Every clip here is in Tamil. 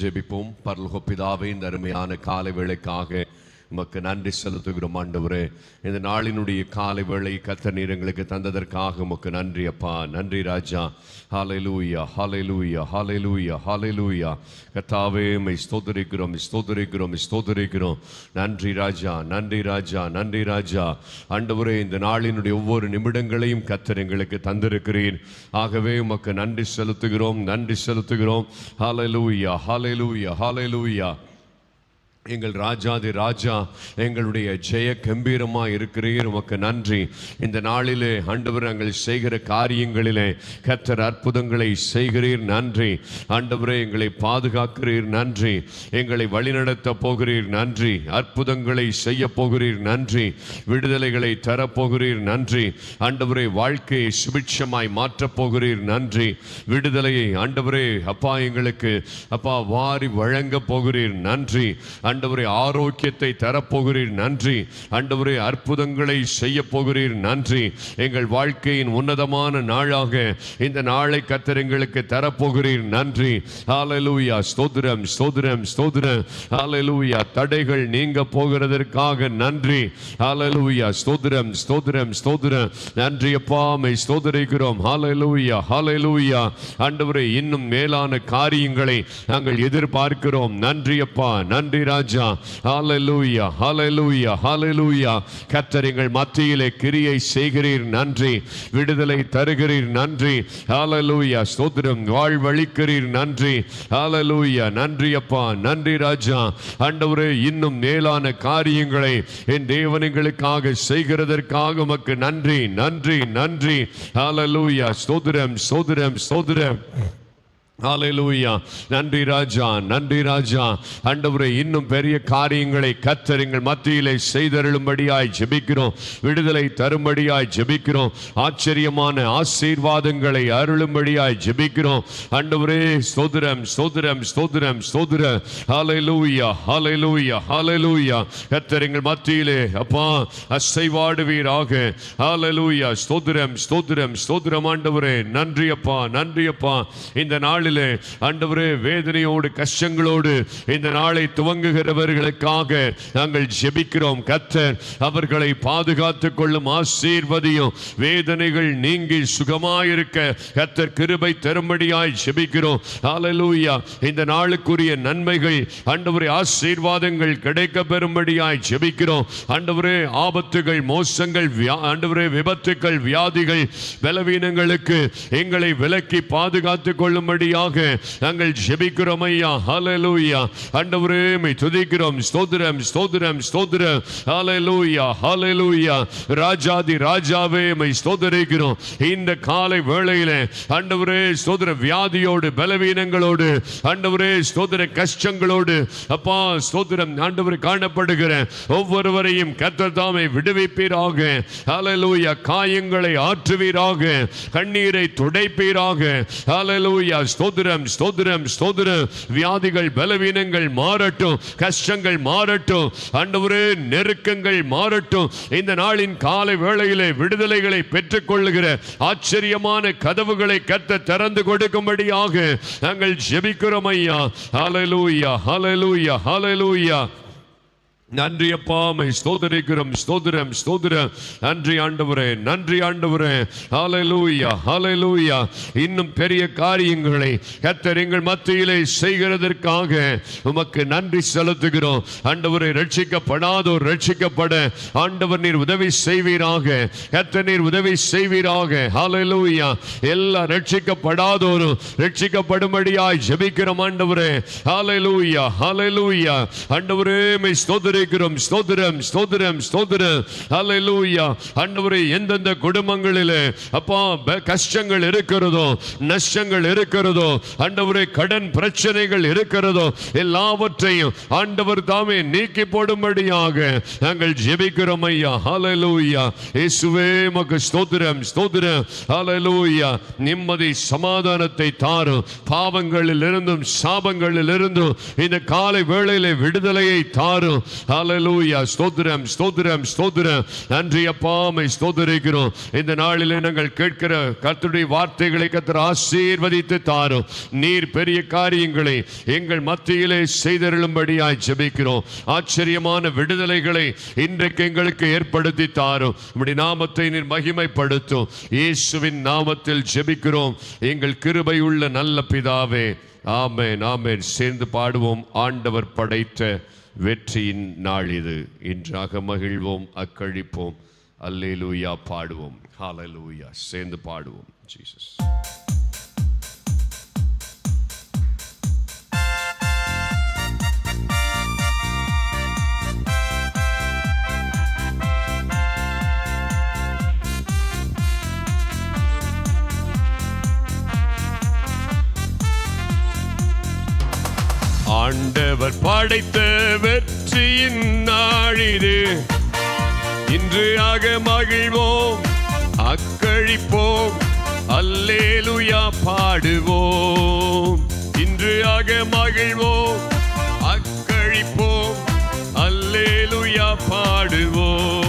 ஜெபிப்போம். பரலோக பிதாவே இந்த அருமையான காலை வேளைக்காக உமக்கு நன்றி செலுத்துகிறோம் ஆண்டவரே. இந்த நாளினுடைய காலை வேளை கத்த நீரங்களுக்கு தந்ததற்காக உமக்கு நன்றி அப்பா. நன்றி ராஜா. ஹாலையிலுய்யா ஹாலையிலுய்யா ஹாலைல உயா கத்தாவே மை ஸ்தோதரிக்கிறோம் ஸ்தோதரிக்கிறோம் ஸ்தோதரிக்கிறோம் நன்றி ராஜா. நன்றி ராஜா. நன்றி ராஜா. ஆண்டவரே இந்த நாளினுடைய ஒவ்வொரு நிமிடங்களையும் கத்தர் எங்களுக்கு தந்திருக்கிறீர். ஆகவே உமக்கு நன்றி செலுத்துகிறோம் நன்றி செலுத்துகிறோம். ஹalleluya ஹalleluya ஹalleluya. எங்கள் ராஜாதி ராஜா எங்களுடைய ஜெய கம்பீரமாக இருக்கிறீர். உமக்கு நன்றி. இந்த நாளிலே ஆண்டவர் நாங்கள் செய்கிற காரியங்களிலே கத்தர் அற்புதங்களை செய்கிறீர். நன்றி. ஆண்டவரே எங்களை பாதுகாக்கிறீர். நன்றி. எங்களை வழிநடத்த போகிறீர். நன்றி. அற்புதங்களை செய்ய போகிறீர். நன்றி. விடுதலைகளை தரப்போகிறீர் நன்றி. ஆண்டவரே வாழ்க்கையை சுபிட்சமாய் மாற்றப் போகிறீர். நன்றி. விடுதலையை ஆண்டவரே அப்பா எங்களுக்கு அப்பா வாரி வழங்க போகிறீர். நன்றி. ஆண்டவரே ஆரோக்கியத்தை தரப்போகிறீர். நன்றி. ஆண்டவரே அற்புதங்களை செய்ய போகிறீர் நன்றி. எங்கள் வாழ்க்கையின் உன்னதமான நாளாக இந்த நாளை கத்தர் எங்களுக்கு தரப்போகிறீர். நன்றி. ஹalleluya. ஸ்தோதிரம் ஸ்தோதிரம் ஸ்தோதிரம் ஹalleluya. தடைகள் நீங்க போகிறதற்காக நன்றி. ஹalleluya. ஸ்தோதிரம் ஸ்தோதிரம் ஸ்தோதிரம் நன்றி அப்பா ஸ்தோதரிக்கிறோம் ஹாலலூயா ஹாலலூயா ஆண்டவரே இன்னும் மேலான காரியங்களை நாங்கள் எதிர்பார்க்கிறோம். நன்றி அப்பா நன்றி ராஜ். ஹalleluya ஹalleluya ஹalleluya கர்த்தர் எங்கள் மத்தியிலே கிரியை செய்கிறீர் நன்றி. விடுதலை தருகிறீர் நன்றி. ஹalleluya ஸ்தோத்திரம். வாழ்வழிக்கிறீர் நன்றி. ஹalleluya நன்றி அப்பா நன்றி ராஜா. ஆண்டவரே இன்னும் மேலான காரியங்களை என் தேவன் எங்களுக்காக செய்கிறதற்காக உமக்கு நன்றி நன்றி நன்றி. ஹalleluya ஸ்தோத்திரம் ஸ்தோத்திரம் ஸ்தோத்திரம். ஹalleluya நன்றி ராஜா நன்றி ராஜா. ஆண்டவரே இன்னும் பெரிய காரியங்களை கத்தரிங்கள். மத்தியிலே செய்தருளும்படியாய் ஜெபிக்கிறோம். விடுதலை தரும்படியாய் ஜெபிக்கிறோம். ஆச்சரியமான ஆசீர்வாதங்களை அருளும்படியாய் ஜெபிக்கிறோம். ஆண்டவரே ஸ்தோத்திரம் ஸ்தோத்திரம் ஸ்தோத்திரம் ஸ்தோத்திரம். ஹalleluya ஹalleluya ஹalleluya கத்தரிங்கள் மத்தியிலே. அப்பா அசைவாடுவீராக. ஹalleluya ஸ்தோத்திரம் ஸ்தோத்திரம் ஸ்தோத்திரம் ஆண்டவரே. நன்றி அப்பா நன்றி அப்பா. இந்த நாள் நாளிலே ஆண்டவரே வேதனையோடு கஷ்டங்களோடு இந்த நாளை துவங்குகிறவர்களுக்காக நாங்கள் ஜெபிக்கிறோம். கத்தர் அவர்களை பாதுகாத்துக் கொள்ளும் ஆசீர்வதியும் வேதனைகள் நீங்கி சுகமாயிருக்க கத்தர் கிருபை தரும்படியாய் ஜெபிக்கிறோம். ஆலலூயா இந்த நாளுக்குரிய நன்மைகள் ஆண்டவரே ஆசீர்வாதங்கள் கிடைக்க பெறும்படியாய் ஜெபிக்கிறோம். ஆண்டவரே ஆபத்துகள் மோசங்கள் ஆண்டவரே விபத்துக்கள் வியாதிகள் பலவீனங்களுக்கு எங்களை விலக்கி பாதுகாத்துக் கொள்ளும்படியாக நாங்கள் ஜெபிக்கிறோம் ஐயா. ஹலலூயா ஆண்டவரே மை துதிக்கிறோம். ஸ்தோத்திரம் ஸ்தோத்திரம் ஸ்தோத்திரம். ஹலலூயா ஹலலூயா ராஜாதி ராஜாவே மை ஸ்தோதரிக்கிறோம் இந்த காலை வேளையில ஆண்டவரே ஸ்தோத்திர வியாதியோடு பலவீனங்களோடு ஆண்டவரே ஸ்தோத்திர கஷ்டங்களோடு அப்பா ஸ்தோத்திரம் ஆண்டவர் காணப்படுகிற ஒவ்வொருவரையும் கர்த்தர் தாமே விடுவிப்பீராக. ஹalleluya காயங்களை ஆற்றுவீராக. கண்ணீரை துடைப்பீராக. ஹalleluya ஸ்தோத்திரம் ஸ்தோத்திரம் ஸ்தோத்திரம். வியாதிகள் பலவீனங்கள் மாறட்டும் கஷ்டங்கள் மாறட்டும் ஆண்டவரே நெருக்கங்கள் மாறட்டும். இந்த நாளின் காலை வேளையிலே விடுதலைகளை பெற்றுக்கொள்ளுகிற ஆச்சரியமான கதவுகளை கத்த திறந்து கொடுக்கும்படியாக நாங்கள் ஜெபிக்கிறோம் ஐயா. ஹலலூயா ஹலலூயா ஹலலூயா நன்றி அப்பா மை ஸ்தோதரிக்கிறோம் ஸ்தோதிரம் ஸ்தோதிரம் நன்றி ஆண்டவரே நன்றி ஆண்டவரே. ஹாலை லூய்யா இன்னும் பெரிய காரியங்களை கத்தர் எங்கள் மத்தியிலே செய்கிறதற்காக உமக்கு நன்றி செலுத்துகிறோம். ஆண்டவரை ரட்சிக்கப்படாதோர் ரட்சிக்கப்பட. ஆண்டவர் நீர் உதவி செய்வீராக. கர்த்தர் நீர் உதவி செய்வீராக. ஹalleluya எல்லா ரட்சிக்கப்படாதோரும் ரட்சிக்கப்படும்படியாய் ஜெபிக்கிறோம் ஆண்டவரே. ஹாலை லூயா ஹாலை லூயா ஆண்டவரே மை ஸ்தோத்திரிக்கிறோம் ஸ்தோத்திரம் ஸ்தோத்திரம் ஸ்தோத்திரம். ஹalleluya ஆண்டவரே எந்தெந்த குடும்பங்களிலே அப்பா கஷ்டங்கள் இருக்கிறதோ நஷ்டங்கள் இருக்கிறதோ ஆண்டவரே கடன் பிரச்சனைகள் இருக்கிறதோ எல்லாவற்றையும் ஆண்டவர் தாமே நீக்கி போடும்படியாக நாங்கள் ஜெபிக்கிறோம் ஐயா. ஹalleluya இயேசுவே மக்கு ஸ்தோத்திரம் ஸ்தோத்திரம். ஹalleluya நிம்மதி சமாதானத்தை தாரும். பாவங்களில் இருந்தும் சாபங்களில் இருந்தும் இந்த காலை வேளையிலே விடுதலையை தாரும். ஹலலூயா ஸ்தோத்திரம் ஸ்தோத்திரம் ஸ்தோத்திரம். நன்றி அப்பாமை ஸ்தோத்திரிக்கிறோம். இந்த நாளில் நாங்கள் கேட்கிற கர்த்தருடைய வார்த்தைகளை கர்த்தர் ஆசீர்வதித்து தாரும். நீர் பெரிய காரியங்களை எங்கள் மத்தியிலே செய்தருளும்படியாய் ஜெபிக்கிறோம். ஆச்சரியமான விடுதலைகளை இன்றைக்கு எங்களுக்கு ஏற்படுத்தி தாரும். இப்படி நாமத்தை நீர் மகிமைப்படுத்தும். இயேசுவின் நாமத்தில் ஜெபிக்கிறோம். எங்கள் கிருபை உள்ள நல்ல பிதாவே. ஆமேன் ஆமேன். சேர்ந்து பாடுவோம். ஆண்டவர் படைத்த வெற்றியின் நாள் இது. இன்றாக மகிழ்வோம் அக்கழிப்போம். அல்லேலூயா பாடுவோம். ஹாலலூயா சேர்ந்து பாடுவோம். ஜீசஸ் ஆண்டவர் படைத்த வெற்றியின் நாளிது இன்று ஆக மகிழ்வோம் அக்கழிப்போம் அல்லேலுயா பாடுவோம். இன்று ஆக மகிழ்வோம் அக்கழிப்போம் அல்லேலுயா பாடுவோம்.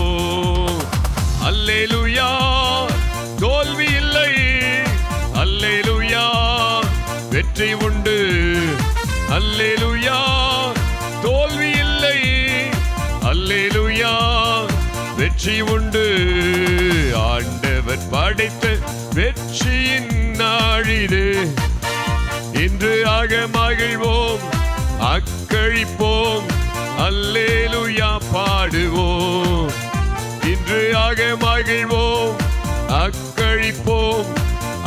வெற்றி உண்டு. ஆண்டவர் படைத்த வெற்றியின் நாழிது இன்று ஆக மகிழ்வோம் அக்கழிப்போம் அல்லேலுயா பாடுவோம். இன்று ஆக மகிழ்வோம் அக்கழிப்போம்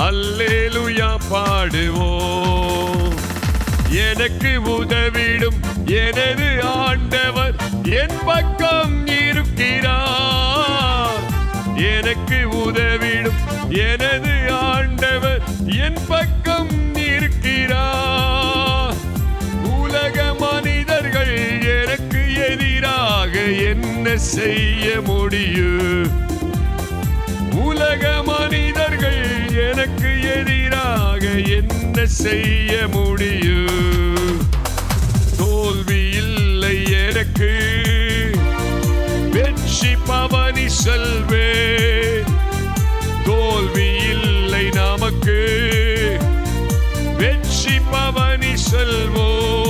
அல்லேலுயா பாடுவோம். எனக்கு உதவிடும் எனது ஆண்டவர் என் பக்கம் எனக்கு உதவிடும். எனது ஆண்டவர் என் பக்கம் இருக்கிறார். உலக மனிதர்கள் எனக்கு எதிராக என்ன செய்ய முடியும்? உலக மனிதர்கள் எனக்கு எதிராக என்ன செய்ய முடியும்? பவனி செல்வே. தோல்வி இல்லை நமக்கு. வெற்றி பவனி செல்வோ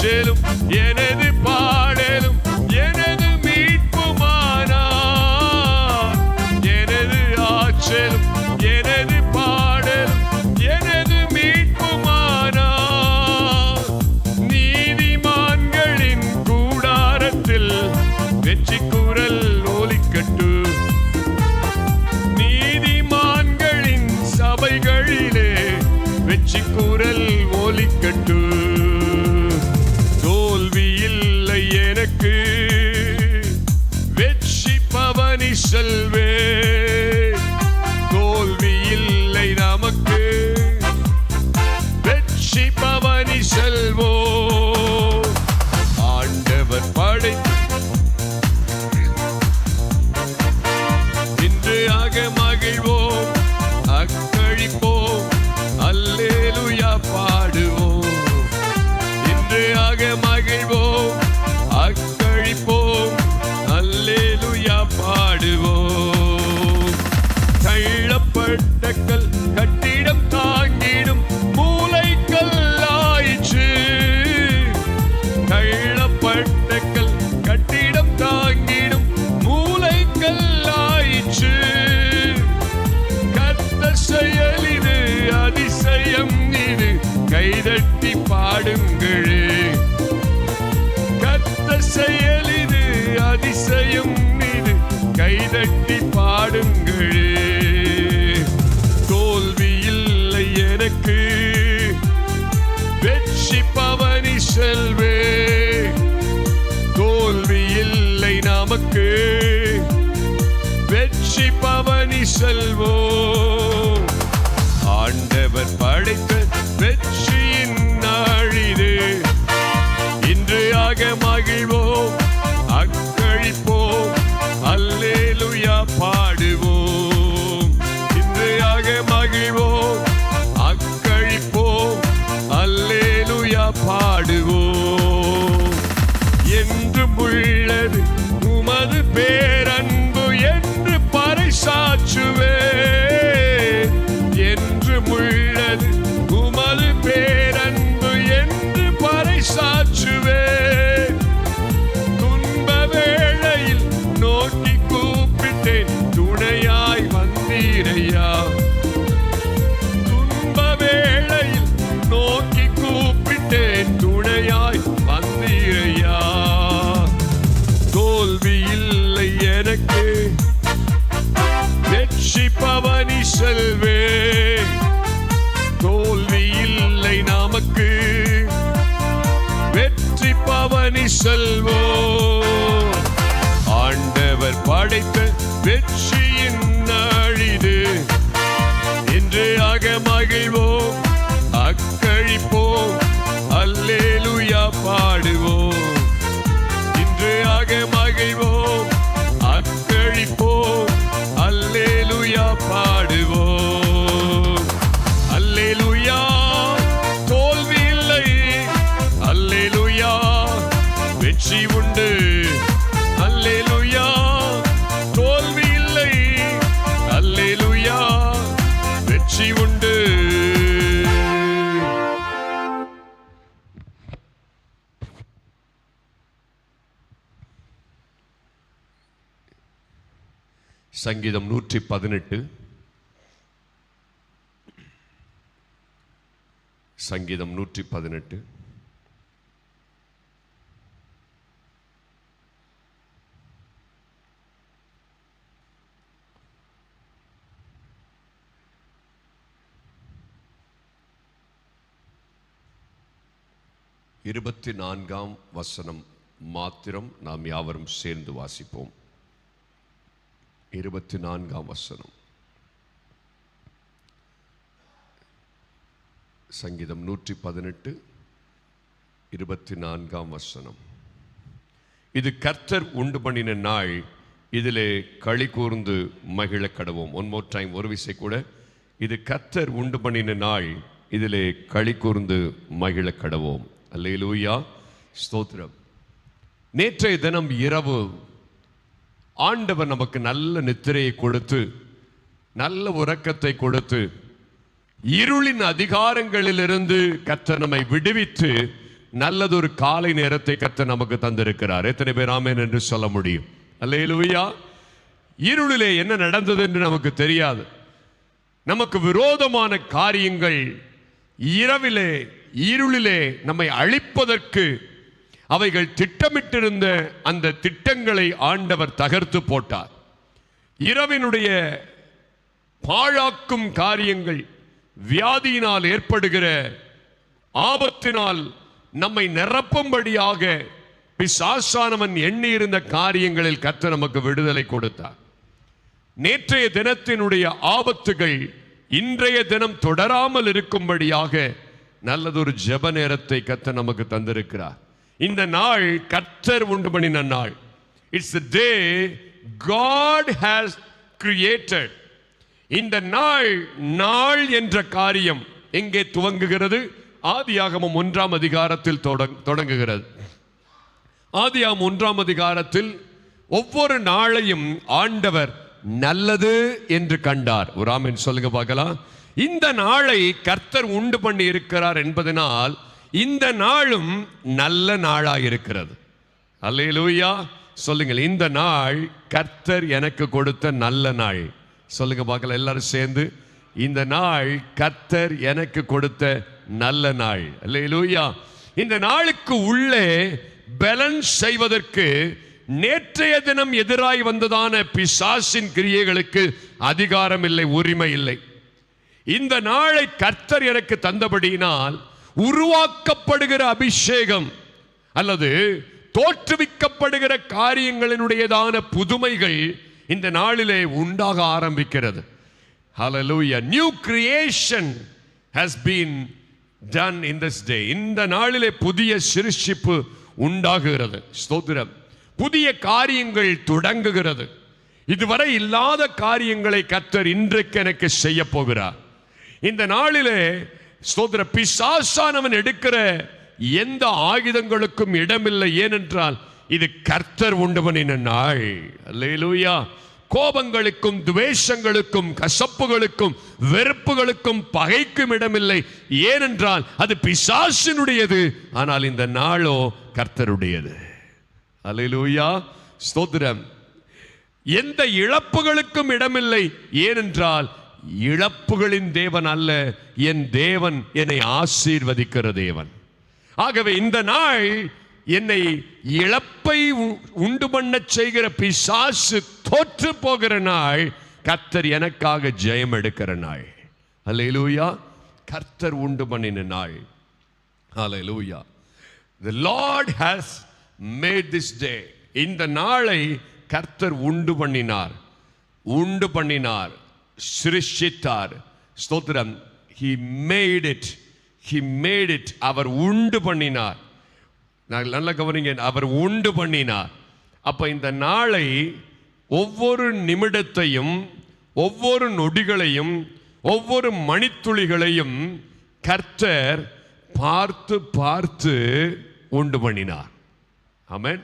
ஆற்றலும் எனது மகிழ்வோம். நமக்கு வெற்றி பவனி செல்வோம். ஆண்டவர் படைத்த வெற்றி பவனி செல்வே. தோல்வி இல்லை நமக்கு. வெற்றி பவனி செல்வோ. ஆண்டவர் படைத்த வெற்றியின் நாழிது இன்று ஆக மகிழ்வோம். சங்கீதம் நூற்றி பதினெட்டு. சங்கீதம் நூற்றி பதினெட்டு. இருபத்தி நான்காம் வசனம் மாத்திரம் நாம் யாவரும் சேர்ந்து வாசிப்போம். இருபத்தி நான்காம் வசனம். சங்கீதம் நூற்றி பதினெட்டு இருபத்தி நான்காம் வசனம். இது கர்த்தர் உண்டு பண்ணின நாள். இதிலே களி கூர்ந்து மகிழ கடவோம். ஒன் மோர் டைம் ஒரு விசை கூட. இது கர்த்தர் உண்டு பண்ணின நாள். இதிலே களி கூர்ந்து மகிழ கடவோம். அல்லையிலூயா ஸ்தோத்திரம். நேற்றைய தினம் இரவு ஆண்டவர் நமக்கு நல்ல நித்திரையை கொடுத்து நல்ல உறக்கத்தை கொடுத்து இருளின் அதிகாரங்களிலிருந்து கற்ற நம்மை விடுவித்து நல்லதொரு காலை நேரத்தை கற்ற நமக்கு தந்திருக்கிறார். எத்தனை பேர் ஆமேன் என்று சொல்ல முடியும்? அல்லேலூயா. இருளிலே என்ன நடந்தது என்று நமக்கு தெரியாது. நமக்கு விரோதமான காரியங்கள் இரவிலே இருளிலே நம்மை அழிப்பதற்கு அவைகள் திட்டமிட்டிருந்த அந்த திட்டங்களை ஆண்டவர் தகர்த்து போட்டார். இரவினுடைய பாழாக்கும் காரியங்கள் வியாதியினால் ஏற்படுகிற ஆபத்தினால் நம்மை நிரப்பும்படியாக பிசாசானவன் எண்ணியிருந்த காரியங்களில் கத்த நமக்கு விடுதலை கொடுத்தார். நேற்றைய தினத்தினுடைய ஆபத்துகள் இன்றைய தினம் தொடராமல் இருக்கும்படியாக நல்லதொரு ஜெப நேரத்தை கத்த நமக்கு தந்திருக்கிறார். இந்த நாள் கர்த்தர் உண்டு பண்ணின நாள். It's day God has created இந்த நாள் நாள் என்ற காரியம் எங்கே துவங்குகிறது? ஆதியாகமம் ஒன்றாம் அதிகாரத்தில் தொடங்- தொடங்குகிறது. ஆதியாகம் ஒன்றாம் அதிகாரத்தில் ஒவ்வொரு நாளையும் ஆண்டவர் நல்லது என்று கண்டார். ஒரு ஆமின் சொல்லுங்க பார்க்கலாம். இந்த நாளை கர்த்தர் உண்டு பண்ணி இருக்கிறார் என்பதனால் இந்த நாளும் நல்ல நாளாக இருக்கிறது. அல்லையிலூயா சொல்லுங்கள் இந்த நாள் கர்த்தர் எனக்கு கொடுத்த நல்ல நாள். சொல்லுங்க பார்க்கலாம் எல்லாரும் சேர்ந்து இந்த நாள் கர்த்தர் எனக்கு கொடுத்த நல்ல நாள். அல்லையிலூயா இந்த நாளுக்கு உள்ளே பேலன்ஸ் செய்வதற்கு நேற்றைய தினம் எதிராய் வந்ததான பிசாசின் கிரியைகளுக்கு அதிகாரம் இல்லை உரிமை இல்லை. இந்த நாளை கர்த்தர் எனக்கு தந்தபடியினால் உருவாக்கப்படுகிற அபிஷேகம் அல்லது தோற்றுவிக்கப்படுகிற காரியங்களினுடையதான புதுமைகள் இந்த நாளிலே உண்டாக ஆரம்பிக்கிறது. Hallelujah. New creation has been done in this day இந்த நாளிலே புதிய சிருஷிப்பு உண்டாகுகிறது. ஸ்தோத்திரம். புதிய காரியங்கள் தொடங்குகிறது. இதுவரை இல்லாத காரியங்களை கத்தர் இன்றைக்கு எனக்கு செய்ய போகிறார். இந்த நாளிலே ஸ்தோத்திர பிசாசானவன் எடுக்கிற எந்த ஆயுதங்களுக்கும் இடமில்லை. ஏனென்றால் இது கர்த்தர் உண்டவனின் நாள் அல்லேலூயா. கோபங்களுக்கும் துவேஷங்களுக்கும் கசப்புகளுக்கும் வெறுப்புகளுக்கும் பகைக்கும் இடமில்லை. ஏனென்றால் அது பிசாசினுடையது. ஆனால் இந்த நாளோ கர்த்தருடையது. அலையிலூயா ஸ்தோத்திரம். எந்த இழப்புகளுக்கும் இடமில்லை. ஏனென்றால் இழப்புகளின் தேவன் அல்ல. என் தேவன் என்னை ஆசீர்வதிக்கிற தேவன். ஆகவே இந்த நாள் என்னை இழப்பை உ- உண்டு பண்ண செய்கிற பிசாசு தோற்று போகிற நாள். கர்த்தர் எனக்காக ஜெயம் எடுக்கிற நாள். அல்லேலூயா கர்த்தர் உண்டு பண்ணின நாள். அல்ல The Lord has made this day. இந்த நாளை கர்த்தர் உண்டு பண்ணினார். உண்டு பண்ணினார். சிருஷ்டித்தார். ஸ்தோத்திரம். He made it he made it அவர் உண்டு பண்ணினார். நான் நல்ல கவனிங்க. அவர் உண்டு பண்ணினார். அப்போ இந்த நாளை ஒவ்வொரு நிமிடத்தையும் ஒவ்வொரு நொடிகளையும் ஒவ்வொரு மணித்துளிகளையும் கர்த்தர் பார்த்து பார்த்து உண்டு பண்ணினார். ஆமேன்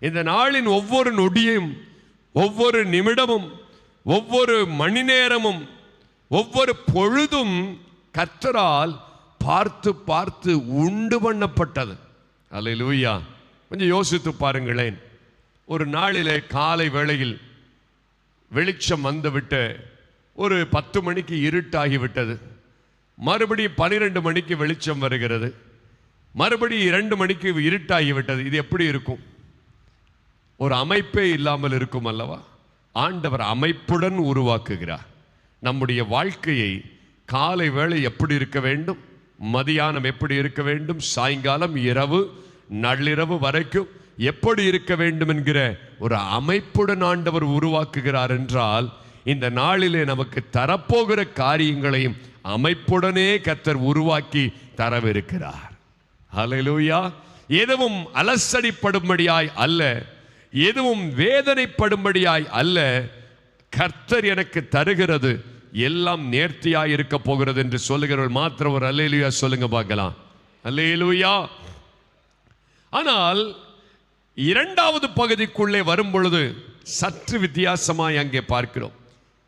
இந்த நாளின் ஒவ்வொரு நொடியும் ஒவ்வொரு நிமிடமும் ஒவ்வொரு மணி நேரமும் ஒவ்வொரு பொழுதும் கர்த்தரால் பார்த்து பார்த்து உண்டு பண்ணப்பட்டது. அல்ல லூயா கொஞ்சம் யோசித்து பாருங்களேன். ஒரு நாளிலே காலை வேளையில் வெளிச்சம் வந்துவிட்டு ஒரு பத்து மணிக்கு இருட்டாகிவிட்டது. மறுபடியும் பனிரெண்டு மணிக்கு வெளிச்சம் வருகிறது. மறுபடியும் இரண்டு மணிக்கு இருட்டாகிவிட்டது. இது எப்படி இருக்கும்? ஒரு அமைப்பே இல்லாமல் இருக்கும் அல்லவா? ஆண்டவர் அமைப்புடன் உருவாக்குகிறார். நம்முடைய வாழ்க்கையை காலை வேளை எப்படி இருக்க வேண்டும்? மதியானம் எப்படி இருக்க வேண்டும்? சாயங்காலம் இரவு நள்ளிரவு வரைக்கும் எப்படி இருக்க வேண்டும் என்கிற ஒரு அமைப்புடன் ஆண்டவர் உருவாக்குகிறார் என்றால் இந்த நாளிலே நமக்கு தரப்போகிற காரியங்களையும் அமைப்புடனே கத்தர் உருவாக்கி தரவிருக்கிறார். அலையிலூயா எதுவும் அலசடிப்படும்படியாய் அல்ல. எதுவும் வேதனைப்படும்படியாய் அல்ல கர்த்தர் எனக்கு தருகிறது. எல்லாம் நேர்த்தியாய் இருக்க போகிறது என்று சொல்லுகிறவர் மாத்திரம் ஒரு அல்லேலுயா சொல்லுங்க பார்க்கலாம். அல்லேலுயா. ஆனால் இரண்டாவது பகுதிக்குள்ளே வரும் பொழுது சற்று வித்தியாசமாய் அங்கே பார்க்கிறோம்.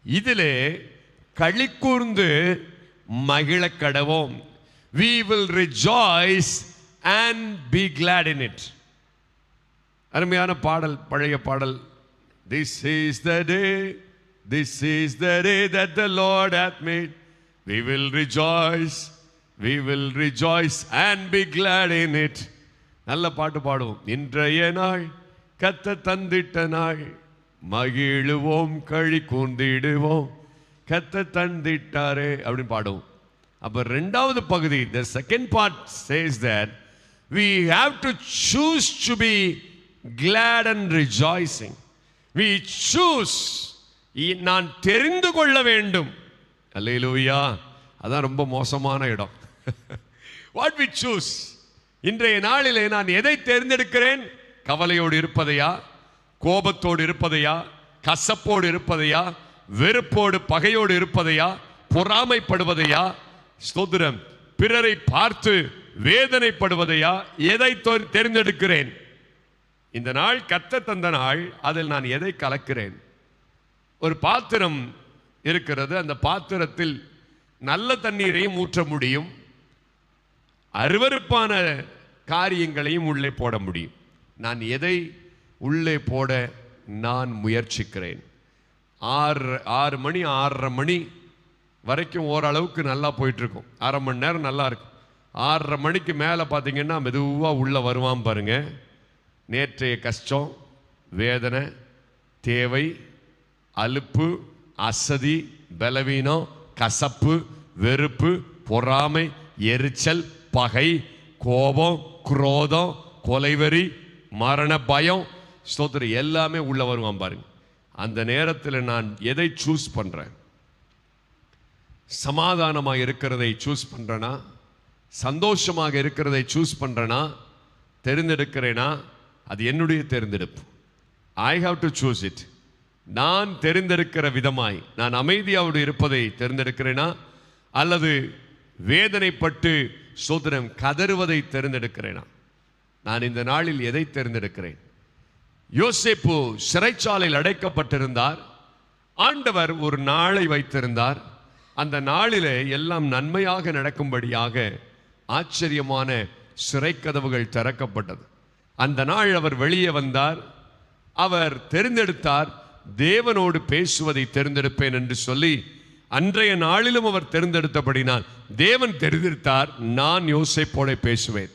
இதிலே களி கூர்ந்து மகிழ கடவோம். We will rejoice and be glad in it அருமையான பாடல் பழைய பாடல் this is the day this is the day that the Lord hath made we will rejoice we will rejoice and be glad in it நல்ல பாட்டு பாடுவோம் இன்றைய நாள் கத்த தந்திட்ட நாள் மகிழுவோம் கழி கூந்திடுவோம் கத்த தந்திட்டாரே அப்படின்னு பாடுவோம் அப்போ ரெண்டாவது பகுதி the second part says that we have to choose to be glad and rejoicing we choose நான் தெரிந்து கொள்ள வேண்டும். அல்லேலூயா. அதான் ரொம்ப மோசமான இடம். வாட் வி சூஸ் இன்றைய நாளிலே நான் எதை தேர்ந்தெடுக்கிறேன்? கவலையோடு இருப்பதையா? கோபத்தோடு இருப்பதையா? கசப்போடு இருப்பதையா? வெறுப்போடு பகையோடு இருப்பதையா? பொறாமைப்படுவதையா? ஸ்தோத்திரம். பிறரை பார்த்து வேதனைப்படுவதையா? எதை தேர்ந்தெடுக்கிறேன்? இந்த நாள் கத்த தந்த நாள் அதில் நான் எதை கலக்கிறேன்? ஒரு பாத்திரம் இருக்கிறது. அந்த பாத்திரத்தில் நல்ல தண்ணீரையும் ஊற்ற முடியும். அருவருப்பான காரியங்களையும் உள்ளே போட முடியும். நான் எதை உள்ளே போட நான் முயற்சிக்கிறேன். ஆறு ஆறு மணி ஆறரை மணி வரைக்கும் ஓரளவுக்கு நல்லா போயிட்டுருக்கும். அரை மணி நேரம் நல்லா இருக்கும். ஆறரை மணிக்கு மேலே பார்த்தீங்கன்னா மெதுவாக உள்ளே வருவான் பாருங்கள் நேற்றைய கஷ்டம் வேதனை தேவை அலுப்பு அசதி பலவீனம் கசப்பு வெறுப்பு பொறாமை எரிச்சல் பகை கோபம் குரோதம் கொலைவெறி மரண பயம். ஸ்தோத்திரம். எல்லாமே உள்ள வருவான் பாருங்க. அந்த நேரத்தில் நான் எதை சூஸ் பண்ணுறேன் சமாதானமாக இருக்கிறதை சூஸ் பண்ணுறேன்னா சந்தோஷமாக இருக்கிறதை சூஸ் பண்ணுறேன்னா தெரிந்தெடுக்கிறேன்னா அது என்னுடைய தேர்ந்தெடுப்பு. I have to choose it நான் தெரிந்தெடுக்கிற விதமாய் நான் அமைதியோடு இருப்பதை தேர்ந்தெடுக்கிறேனா? அல்லது வேதனைப்பட்டு சோதனம் கதறுவதை தேர்ந்தெடுக்கிறேனா? நான் இந்த நாளில் எதை தேர்ந்தெடுக்கிறேன்? யோசேப்பு சிறைச்சாலையில் அடைக்கப்பட்டிருந்தார். ஆண்டவர் ஒரு நாளை வைத்திருந்தார். அந்த நாளிலே எல்லாம் நன்மையாக நடக்கும்படியாக ஆச்சரியமான சிறை கதவுகள் திறக்கப்பட்டது. அந்த நாள் அவர் வெளியே வந்தார். அவர் தெரிந்தெடுத்தார். தேவனோடு பேசுவதை தெரிந்தெடுப்பேன் என்று சொல்லி அன்றைய நாளிலும் அவர் தெரிந்தெடுத்தபடினால் தேவன் தெரிந்தெடுத்தார் நான் யோசேப்போட பேசுவேன்.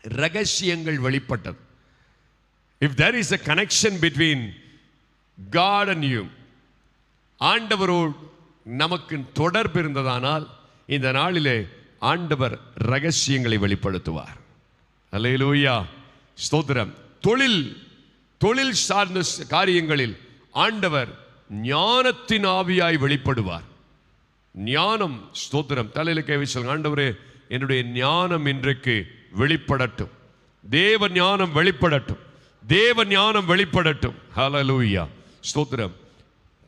ரகசியங்கள் வெளிப்பட்டது. If there is a connection between God and you ஆண்டவரோடு நமக்கு தொடர்பு இருந்ததானால் இந்த நாளிலே ஆண்டவர் ரகசியங்களை வெளிப்படுத்துவார். அலையிலூயா ஸ்தோத்திரம். தொழில் தொழில் சார்ந்த காரியங்களில் ஆண்டவர் ஞானத்தின் ஆவியாய் வெளிப்படுவார். ஞானம் ஸ்தோத்திரம். தலையில கை சொல்லுங்க ஆண்டவரே என்னுடைய ஞானம் இன்றைக்கு வெளிப்படட்டும். தேவ ஞானம் வெளிப்படட்டும். தேவ ஞானம் வெளிப்படட்டும். ஹலலூயா ஸ்தோத்திரம்.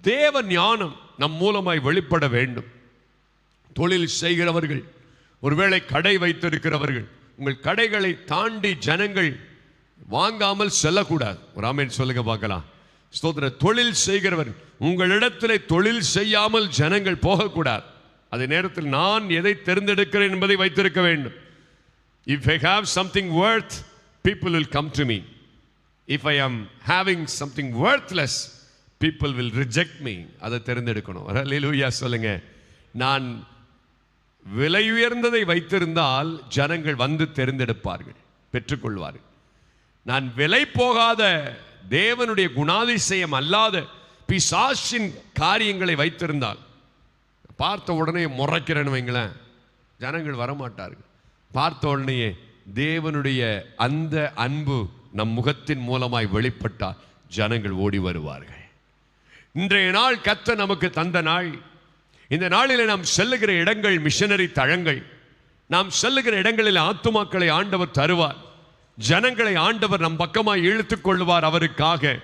தேவ ஞானம் நம் மூலமாய் வெளிப்பட வேண்டும். தொழில் செய்கிறவர்கள் ஒருவேளை கடை வைத்திருக்கிறவர்கள் உங்கள் கடைகளை தாண்டி ஜனங்கள் வாங்காமல் செல்லக்கூடாது. ஒரு ஆமென் சொல்லுங்க பார்க்கலாம். ஸ்தோத்திர தொழில் செய்கிறவர் உங்களிடத்தில் தொழில் செய்யாமல் ஜனங்கள் போகக்கூடாது. அதே நேரத்தில் நான் எதை தேர்ந்தெடுக்கிறேன் என்பதை வைத்திருக்க வேண்டும். If I have something worth people will come to me if I am having something worthless people will reject me அதை தேர்ந்தெடுக்கணும். அல்லேலூயா சொல்லுங்க. நான் விலை உயர்ந்ததை வைத்திருந்தால் ஜனங்கள் வந்து தேர்ந்தெடுப்பார்கள் பெற்றுக்கொள்வார்கள். நான் விலை போகாத தேவனுடைய குணாதிசயம் அல்லாத பிசாசின் காரியங்களை வைத்திருந்தால். பார்த்த உடனே முறைக்கிறேன்னு வைங்களேன். ஜனங்கள் வரமாட்டார்கள். பார்த்த உடனேயே தேவனுடைய அந்த அன்பு நம் முகத்தின் மூலமாய் வெளிப்பட்டால் ஜனங்கள் ஓடி வருவார்கள். இன்றைய நாள் கத்த நமக்கு தந்த நாள். இந்த நாளில் நாம் செல்லுகிற இடங்கள் மிஷனரி தழங்கள் நாம் செல்லுகிற இடங்களில் ஆத்துமாக்களை ஆண்டவர் தருவார். ஜனங்களை ஆண்டவர் நம் பக்கமாக இழுத்து கொள்வார் அவருக்காக.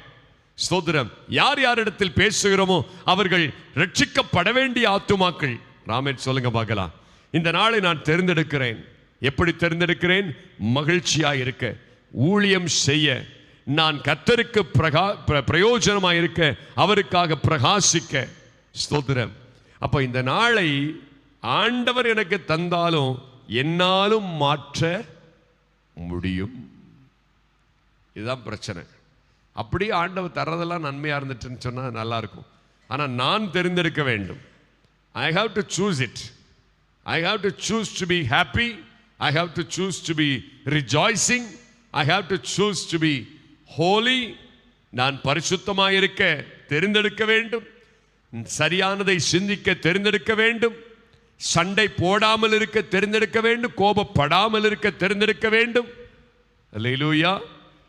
ஸ்தோத்திரம். யார் யாரிடத்தில் பேசுகிறோமோ அவர்கள் ரட்சிக்கப்பட வேண்டிய ஆத்துமாக்கள். ராமன் சொல்லுங்க பார்க்கலாம். இந்த நாளை நான் தேர்ந்தெடுக்கிறேன். எப்படி தேர்ந்தெடுக்கிறேன்? மகிழ்ச்சியா இருக்க. ஊழியம் செய்ய. நான் கத்தருக்கு பிரகா பிர- பிரயோஜனமா இருக்க. அவருக்காக பிரகாசிக்க. ஸ்தோத்திரம். அப்போ இந்த நாளை ஆண்டவர் எனக்கு தந்தாலும் என்னாலும் மாற்ற முடியும். இதுதான் பிரச்சனை. அப்படியே ஆண்டவர் தர்றதெல்லாம் நன்மையாக இருந்துட்டுன்னு சொன்னால் நல்லா இருக்கும். ஆனால் நான் தெரிந்தெடுக்க வேண்டும். I have to choose it I have to choose to be happy I have to choose to be rejoicing I have to choose to be holy நான் பரிசுத்தமாக இருக்க தெரிந்தெடுக்க வேண்டும். சரியானதை சிந்திக்க தெரிந்தெடுக்க வேண்டும். சண்டை போடாமல் இருக்க தெரிந்தெடுக்க வேண்டும் கோபப்படாமல் இருக்க தெரிந்தெடுக்க வேண்டும். லூயா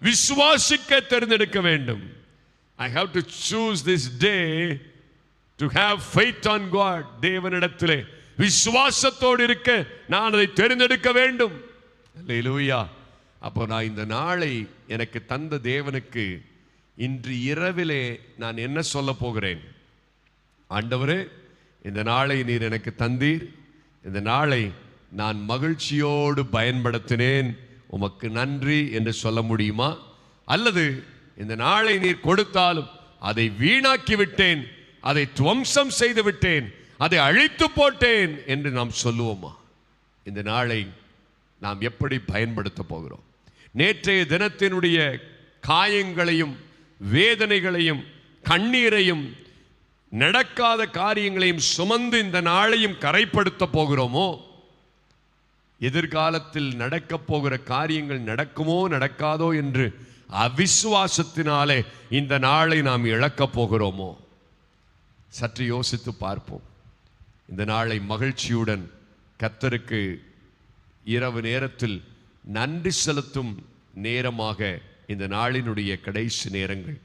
விசுவாசிக்க தெரிந்தெடுக்க வேண்டும். I have to choose this day to have faith on God தேவனிடத்திலே. விசுவாசத்தோடு இருக்க நான் அதை தெரிந்தெடுக்க வேண்டும். லூயா அப்போ நான் இந்த நாளை எனக்கு தந்த தேவனுக்கு இன்று இரவிலே நான் என்ன சொல்ல போகிறேன்? ஆண்டவரே இந்த நாளை நீர் எனக்கு தந்தீர். இந்த நாளை நான் மகிழ்ச்சியோடு பயன்படுத்தினேன். உமக்கு நன்றி என்று சொல்ல முடியுமா? அல்லது இந்த நாளை நீர் கொடுத்தாலும் அதை வீணாக்கி விட்டேன் அதை துவம்சம் செய்து விட்டேன் அதை அழித்து போட்டேன் என்று நாம் சொல்லுவோமா? இந்த நாளை நாம் எப்படி பயன்படுத்த போகிறோம்? நேற்றைய தினத்தினுடைய காயங்களையும் வேதனைகளையும் கண்ணீரையும் நடக்காத காரியங்களையும் சுமந்து இந்த நாளையும் கரைப்படுத்த போகிறோமோ? எதிர்காலத்தில் நடக்கப் போகிற காரியங்கள் நடக்குமோ நடக்காதோ என்று அவிசுவாசத்தினாலே இந்த நாளை நாம் இழக்கப் போகிறோமோ? சற்று யோசித்து பார்ப்போம். இந்த நாளை மகிழ்ச்சியுடன் கத்தருக்கு இரவு நேரத்தில் நன்றி செலுத்தும் நேரமாக இந்த நாளினுடைய கடைசி நேரங்கள்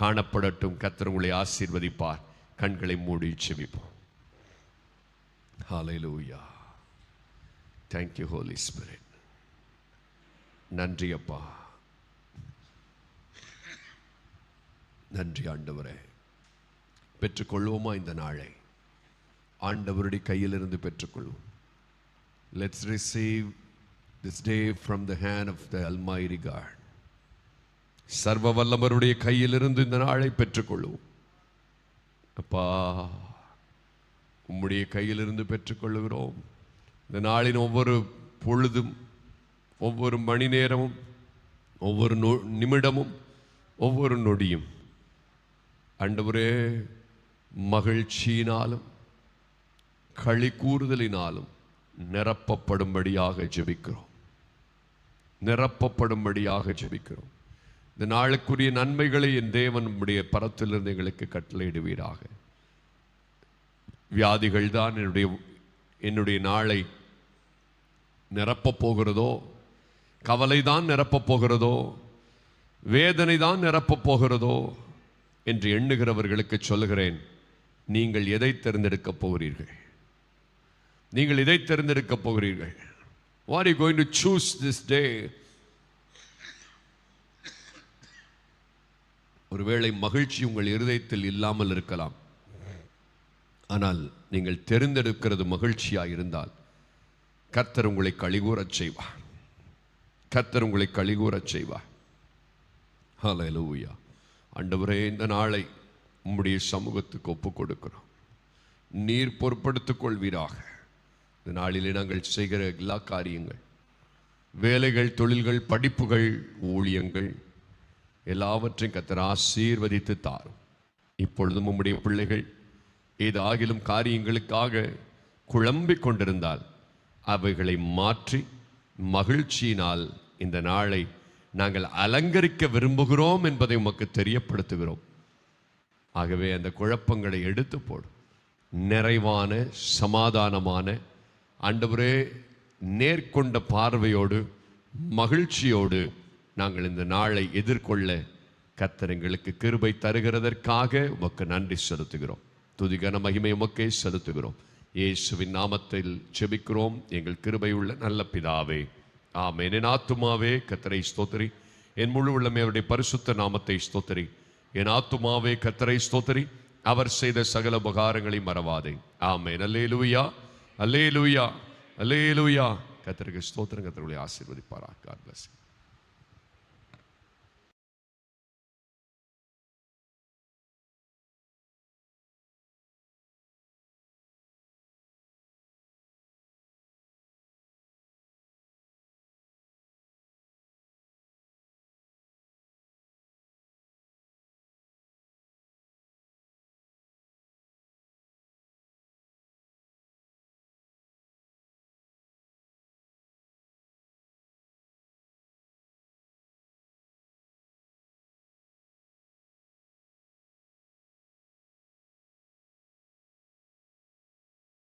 காணப்படட்டும். கத்தர் உங்களை ஆசீர்வதிப்பார். கண்களை மூடி செவிப்போம் ஹalleluya தேங்க்யூ ஹோலி ஸ்பிரிட் நன்றி அப்பா. நன்றி ஆண்டவரே. பெற்றுக்கொள்வோமா இந்த நாளை? ஆண்டவருடைய கையிலிருந்து பெற்றுக்கொள்வோம். Let's receive this day from the hand of the almighty God சர்வ வல்லமருடைய கையிலிருந்து இந்த நாளை பெற்றுக்கொள்வோம். அப்பா உம்முடைய கையிலிருந்து பெற்றுக்கொள்ளுகிறோம். இந்த நாளின் ஒவ்வொரு பொழுதும் ஒவ்வொரு மணி நேரமும் ஒவ்வொரு நொ நிமிடமும் ஒவ்வொரு நொடியும். அண்டவரே மகிழ்ச்சியினாலும் களி கூறுதலினாலும் நிரப்பப்படும்படியாக ஜெபிக்கிறோம். நிரப்பப்படும்படியாக ஜெபிக்கிறோம். இந்த நாளுக்குரிய நன்மைகளை என் தேவன் நம்முடைய பரத்திலிருந்து எங்களுக்கு கட்டளையிடுவீராக. வியாதிகள் தான் என்னுடைய என்னுடைய நாளை நிரப்பப் போகிறதோ கவலை தான் நிரப்பப் போகிறதோ வேதனை தான் நிரப்பப் போகிறதோ என்று எண்ணுகிறவர்களுக்கு சொல்லுகிறேன். நீங்கள் எதை தேர்ந்தெடுக்கப் போகிறீர்கள்? நீங்கள் இதை தேர்ந்தெடுக்கப் போகிறீர்கள். What you going to choose this day ஒருவேளை மகிழ்ச்சி உங்கள் இருதயத்தில் இல்லாமல் இருக்கலாம். ஆனால் நீங்கள் தெரிந்தெடுக்கிறது மகிழ்ச்சியாக இருந்தால் கர்த்தர் உங்களை கழிகூறச் செய்வார். கர்த்தர் உங்களை கழிகூறச் செய்வார். ஹalleluya. அண்டவரே இந்த நாளை உம்முடைய சமூகத்துக்கு ஒப்புக் கொடுக்கிறோம். நீர் பொறுப்படுத்திக் கொள்வீராக. இந்த நாளிலே நாங்கள் செய்கிற எல்லா காரியங்கள் வேலைகள் தொழில்கள் படிப்புகள் ஊழியங்கள் எல்லாவற்றையும் கத்தர் ஆசீர்வதித்து தாரும் இப்பொழுதும் உம்முடைய பிள்ளைகள் ஏதாகிலும் காரியங்களுக்காக குழம்பிக் கொண்டிருந்தால் அவைகளை மாற்றி மகிழ்ச்சியினால் இந்த நாளை நாங்கள் அலங்கரிக்க விரும்புகிறோம் என்பதை உமக்கு தெரியப்படுத்துகிறோம். ஆகவே அந்த குழப்பங்களை எடுத்து போடும் நிறைவான சமாதானமான ஆண்டவரே நேர்கொண்ட பார்வையோடு மகிழ்ச்சியோடு நாங்கள் இந்த நாளை எதிர்கொள்ள கத்தர் எங்களுக்கு கிருபை தருகிறதற்காக உமக்கு நன்றி செலுத்துகிறோம். துதிகன மகிமை உமக்கே செலுத்துகிறோம். இயேசுவின் நாமத்தில் செபிக்கிறோம் எங்கள் கிருபை உள்ள நல்ல பிதாவே ஆமென். என் ஆத்துமாவே கத்தரை ஸ்தோத்திரி. என் முழு உள்ளமே அவருடைய பரிசுத்த நாமத்தை ஸ்தோத்திரி. என் ஆத்துமாவே கத்தரை ஸ்தோத்திரி. அவர் செய்த சகல உபகாரங்களை மறவாதே. ஆமேன். அல்லே லூயா அல்லே லூயா அல்லே லூயா கத்தருக்கு ஸ்தோத்திரம் கத்தருடைய ஆசீர்வதிப்பாரா காட் பிளஸ்